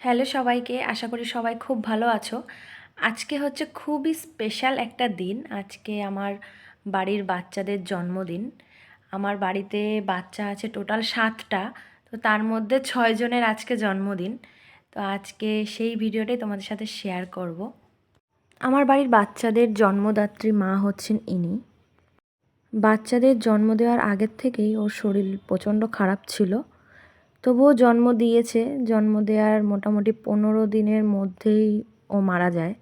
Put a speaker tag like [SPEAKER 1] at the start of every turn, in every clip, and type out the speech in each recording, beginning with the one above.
[SPEAKER 1] Hello সবাইকে, আশা করি সবাই খুব ভালো আছো। আজকে হচ্ছে খুবই স্পেশাল একটা দিন। আজকে আমার বাড়ির বাচ্চাদের জন্মদিন। আমার বাড়িতে বাচ্চা আছে টোটাল সাতটা, তো তার মধ্যে ছয়জনের আজকে জন্মদিন। তো আজকে সেই ভিডিওটাই তোমাদের সাথে শেয়ার করব। আমার বাড়ির বাচ্চাদের জন্মদাত্রী মা হচ্ছেন ইনি। বাচ্চাদের জন্ম দেওয়ার আগের থেকেই ওর শরীর প্রচণ্ড খারাপ ছিল। তবুও জন্ম দিয়েছে, জন্ম দেওয়ার মোটামুটি পনেরো দিনের মধ্যেই ও মারা যায়।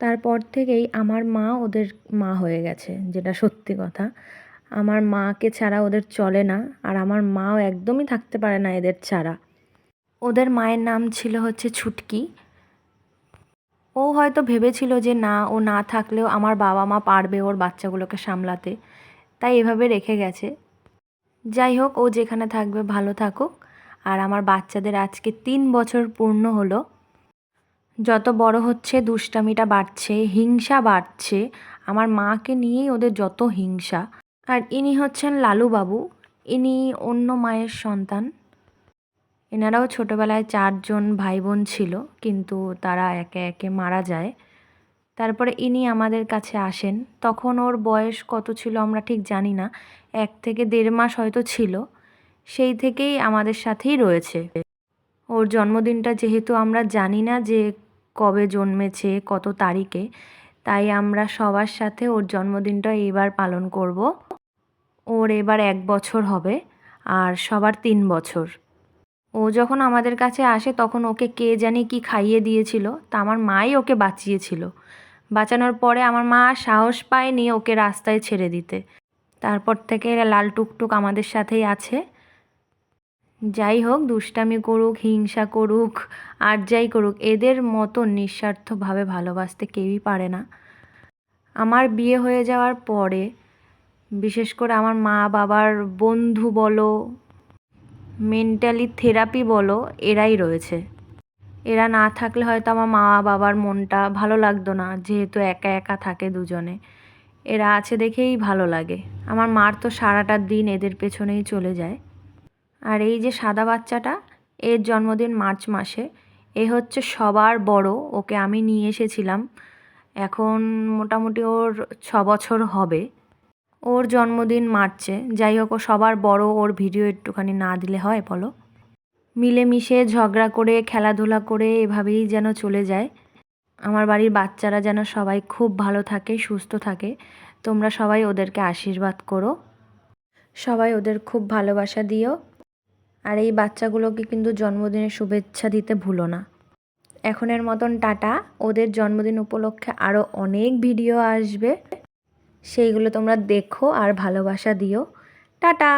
[SPEAKER 1] তারপর থেকেই আমার মা ওদের মা হয়ে গেছে, যেটা সত্যি কথা। আমার মাকে ছাড়া ওদের চলে না, আর আমার মাও একদমই থাকতে পারে না এদের ছাড়া। ওদের মায়ের নাম ছিল হচ্ছে ছুটকি। ও হয়তো ভেবেছিল যে না, ও না থাকলেও আমার বাবা মা পারবে ওর বাচ্চাগুলোকে সামলাতে। তাই এভাবে রেখে গেছে। যাই হোক, ও যেখানে থাকবে ভালো থাকুক। আর আমার বাচ্চাদের আজকে তিন বছর পূর্ণ হলো। যত বড় হচ্ছে, দুষ্টামিটা বাড়ছে, হিংসা বাড়ছে। আমার মাকে নিয়েই ওদের যত হিংসা। আর ইনি হচ্ছেন লালুবাবু। ইনি অন্য মায়ের সন্তান। এনারাও ছোটোবেলায় চারজন ভাই বোন ছিল, কিন্তু তারা একে একে মারা যায়। তারপরে ইনি আমাদের কাছে আসেন। তখন ওর বয়স কত ছিল আমরা ঠিক জানি না। এক থেকে দেড় মাস হয়তো ছিল। সেই থেকেই আমাদের সাথেই রয়েছে। ওর জন্মদিনটা যেহেতু আমরা জানি না যে কবে জন্মেছে, কত তারিখে, তাই আমরা সবার সাথে ওর জন্মদিনটা এবার পালন করব। ওর এবার এক বছর হবে আর সবার তিন বছর। ও যখন আমাদের কাছে আসে তখন ওকে কে জানি কি খাইয়ে দিয়েছিল। তা আমার মাই ওকে বাঁচিয়েছিল। বাঁচানোর পরে আমার মা সাহস পায়নি ওকে রাস্তায় ছেড়ে দিতে। তারপর থেকে এরা লাল টুকটুক আমাদের সাথেই আছে। যাই হোক, দুষ্টামি করুক, হিংসা করুক, আর যাই করুক, এদের মতো নিঃস্বার্থভাবে ভালোবাসতে কেউই পারে না। আমার বিয়ে হয়ে যাওয়ার পরে, বিশেষ করে আমার মা বাবার বন্ধু বলো, মেন্টালি থেরাপি বলো, এরাই রয়েছে। এরা না থাকলে হয়তো আমার মা বাবার মনটা ভালো লাগতো না, যেহেতু একা একা থাকে দুজনে। এরা আছে দেখেই ভালো লাগে। আমার মার তো সারাটা দিন এদের পেছনেই চলে যায়। আর এই যে সাদা বাচ্চাটা, এর জন্মদিন মার্চ মাসে। এ হচ্ছে সবার বড়, ওকে আমি নিয়ে এসেছিলাম। এখন মোটামুটি ওর ছ বছর হবে। ওর জন্মদিন মার্চে। যাই হোক, ও সবার বড়, ওর ভিডিও একটুখানি না দিলে হয় বলো? মিলেমিশে ঝগড়া করে, খেলাধুলা করে এভাবেই যেন চলে যায়। আমার বাড়ির বাচ্চারা যেন সবাই খুব ভালো থাকে, সুস্থ থাকে। তোমরা সবাই ওদেরকে আশীর্বাদ করো। সবাই ওদের খুব ভালোবাসা দিও। আর এই বাচ্চাগুলোকে কিন্তু জন্মদিনের শুভেচ্ছা দিতে ভুলো না। এখনের মতন টাটা। ওদের জন্মদিন উপলক্ষে আরও অনেক ভিডিও আসবে। সেইগুলো তোমরা দেখো আর ভালোবাসা দিও। টাটা!